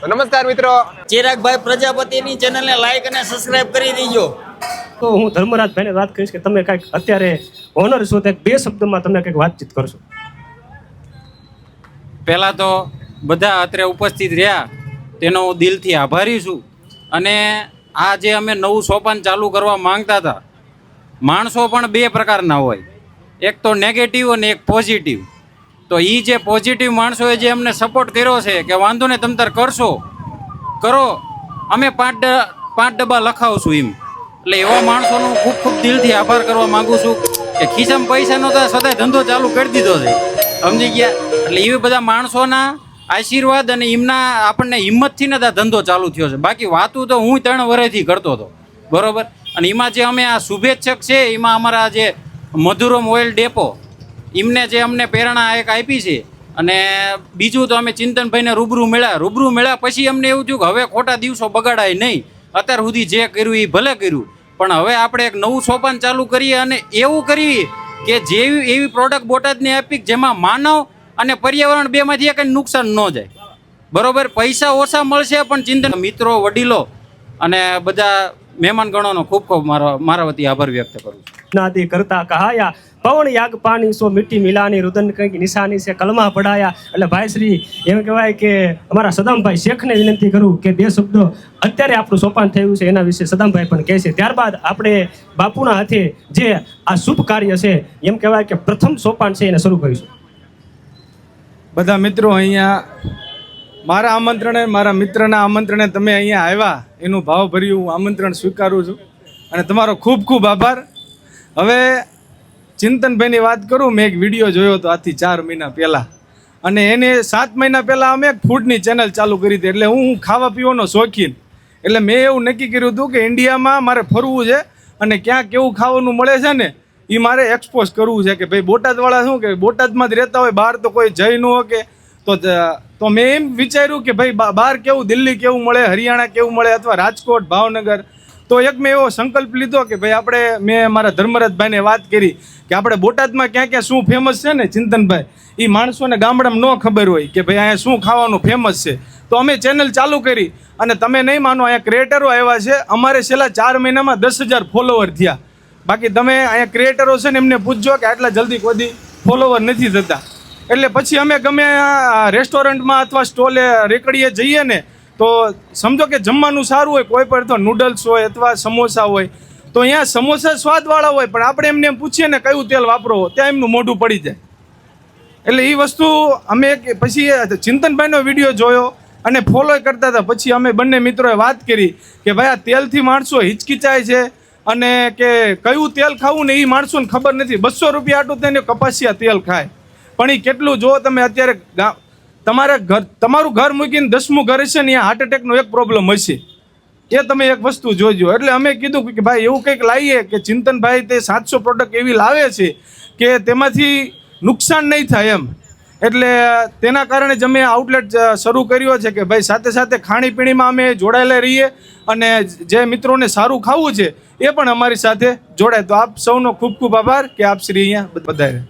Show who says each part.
Speaker 1: તો નમસ્કાર મિત્રો.
Speaker 2: ચિરાગભાઈ પ્રજાપતિની ચેનલને લાઈક અને સબસ્ક્રાઇબ કરી દેજો.
Speaker 3: તો હું ધર્મરાજભાઈને વાત કરીશ કે તમે કાંઈક અત્યારે ઓનર છો તે બે શબ્દમાં તમે કંઈક વાતચીત કરશો.
Speaker 4: પહેલાં તો બધા અત્યારે ઉપસ્થિત રહ્યા તેનો હું દિલથી આભારી છું. અને આ જે અમે નવું સોપાન ચાલુ કરવા માંગતા હતા માણસો પણ બે પ્રકારના હોય. એક તો નેગેટિવ અને એક પોઝિટિવ તો એ જે પોઝિટિવ માણસોએ જે અમને સપોર્ટ કર્યો છે કે વાંધો ને તમ તાર કરશો. કરો. અમે પાંચ પાંચ ડબ્બા લખાવશું એમ. એટલે એવા માણસોનો ખૂબ ખૂબ દિલથી આભાર કરવા માંગુ છું કે ખિસ્સામાં પૈસા નહોતા, સદાય ધંધો ચાલુ કરી દીધો છે. સમજી ગયા? એટલે એવી બધા માણસોના આશીર્વાદ અને એમના આપણને હિંમતથી ને આ ધંધો ચાલુ થયો છે. બાકી વાતું તો હું ત્રણ વર્ષથી કરતો હતો. બરોબર? અને એમાં જે અમે આ શુભેચ્છક છે, એમાં અમારા જે મધુરમ ઓઇલ ડેપો એમને જે અમને પ્રેરણા એક આપી છે અને બીજું તો અમે ચિંતનભાઈને રૂબરૂ મળ્યા. રૂબરૂ મળ્યા પછી અમને એવું થયું કે હવે ખોટા દિવસો બગાડાય નહીં. અત્યાર સુધી જે કર્યું એ ભલે કર્યું. પણ હવે આપણે એક નવું સોપાન ચાલુ કરીએ અને એવું કરીએ કે જેવી એવી પ્રોડક્ટ બોટાદને આપી જેમાં માનવ અને પર્યાવરણ બેમાંથી કંઈ નુકસાન ન જાય. બરોબર? પૈસા ઓછા મળશે પણ ચિંતન મિત્રો, વડીલો અને બધા મહેમાનગણોનો ખૂબ ખૂબ મારો મારા વતી આભાર વ્યક્ત કરું છું.
Speaker 3: નાદી કરતા કહાયા. પવન યાગ પાણી સો મિટ્ટી મિલાની, રુદન કંઈક નિશાની છે કલમા પડાયા. એટલે ભાઈશ્રી એમ કહેવાય કે અમારા સદામભાઈ શેખને વિનંતી કરું કે બે શબ્દો અત્યારે આપણું સોપાન થયું છે, એના વિશે સદામભાઈ પણ કહે છે. ત્યારબાદ આપણે બાપુના હાથે જે આ શુભ કાર્ય છે, એમ કહેવાય કે પ્રથમ સોપાન છે, એને શરૂ કરીશું.
Speaker 5: બધા મિત્રો અહીંયા, મારા આમંત્રણે, મારા મિત્રના આમંત્રણે તમે અહીંયા આવ્યા. એનું ભાવભર્યું આમંત્રણ સ્વીકારું છું. અને તમારો ખૂબ ખૂબ આભાર. હવે ચિંતનભાઈની વાત કરું, મેં એક વીડિયો જોયો હતો આથી ચાર મહિના પહેલાં. અને એને સાત મહિના પહેલાં અમે એક ફૂડની ચેનલ ચાલુ કરી હતી, એટલે હું ખાવા પીવાનો શોખીન. એટલે મેં એવું નક્કી કર્યું હતું કે ઇન્ડિયામાં મારે ફરવું છે અને ક્યાં કેવું ખાવાનું મળે છે ને એ મારે એક્સપોઝ કરવું છે કે ભાઈ બોટાદવાળા શું કે, બોટાદમાં જ રહેતા હોય, બહાર તો કોઈ જઈ ન શકે. તો તો મેં એમ વિચાર્યું કે ભાઈ બહાર કેવું, દિલ્હી કેવું મળે, હરિયાણા કેવું મળે, અથવા રાજકોટ, ભાવનગર તો એક મેં એવો સંકલ્પ લીધો કે ભાઈ આપણે, મેં મારા ધર્મરાજભાઈને વાત કરી કે આપણે બોટાદમાં ક્યાં ક્યાં શું ફેમસ છે ને ચિંતનભાઈ? એ માણસોને ગામડામાં ન ખબર હોય કે ભાઈ અહીંયા શું ખાવાનું ફેમસ છે. તો અમે ચેનલ ચાલુ કરી અને તમે નહીં માનો, અહીંયા ક્રિએટરો આવ્યા છે. અમારે છેલ્લા ચાર મહિનામાં દસ હજાર ફોલોવર થયા. બાકી તમે અહીંયા ક્રિએટરો છે ને એમને પૂછજો કે આટલા જલ્દી કોઈ ફોલોવર નથી થતા. એટલે પછી અમે ગમે રેસ્ટોરન્ટમાં અથવા સ્ટોલે રેકડીએ જઈએ ને તો સમજો કે જમવાનું સારું હોય, કોઈ પણ તો નૂડલ્સ હોય અથવા સમોસા હોય, તો અહીંયા સમોસા સ્વાદવાળા હોય, પણ આપણે એમને એમ પૂછીએ ને કયું તેલ વાપરો ત્યાં એમનું મોઢું પડી જાય. એટલે એ વસ્તુ અમે પછી ચિંતનભાઈનો વીડિયો જોયો અને ફોલો કરતા હતા. પછી અમે બંને મિત્રોએ વાત કરી કે ભાઈ, આ તેલથી માણસો હિચકિચાય છે અને કે કયું તેલ ખાવું ને એ માણસોને ખબર નથી. બસો રૂપિયા આટલું તેને કપાસિયા તેલ ખાય. પણ એ કેટલું, જો તમે અત્યારે તમારા ઘર તમારું ઘર મૂકીને દસમું ઘર હશે ને હાર્ટ એટેકનો એક પ્રોબ્લેમ હશે. એ તમે એક વસ્તુ જોજો. એટલે અમે કીધું કે ભાઈ, એવું કંઈક લાવીએ કે ચિંતનભાઈ તે સાતસો પ્રોડક્ટ એવી લાવે છે કે તેમાંથી નુકસાન નહીં થાય એમ. એટલે તેના કારણે જ અમે આઉટલેટ શરૂ કર્યો છે કે ભાઈ, સાથે સાથે ખાણીપીણીમાં અમે જોડાયેલા રહીએ અને જે મિત્રોને સારું ખાવું છે, એ પણ અમારી સાથે જોડાય. તો આપ સૌનો ખૂબ ખૂબ આભાર કે આપ શ્રી અહીંયા બધાએ.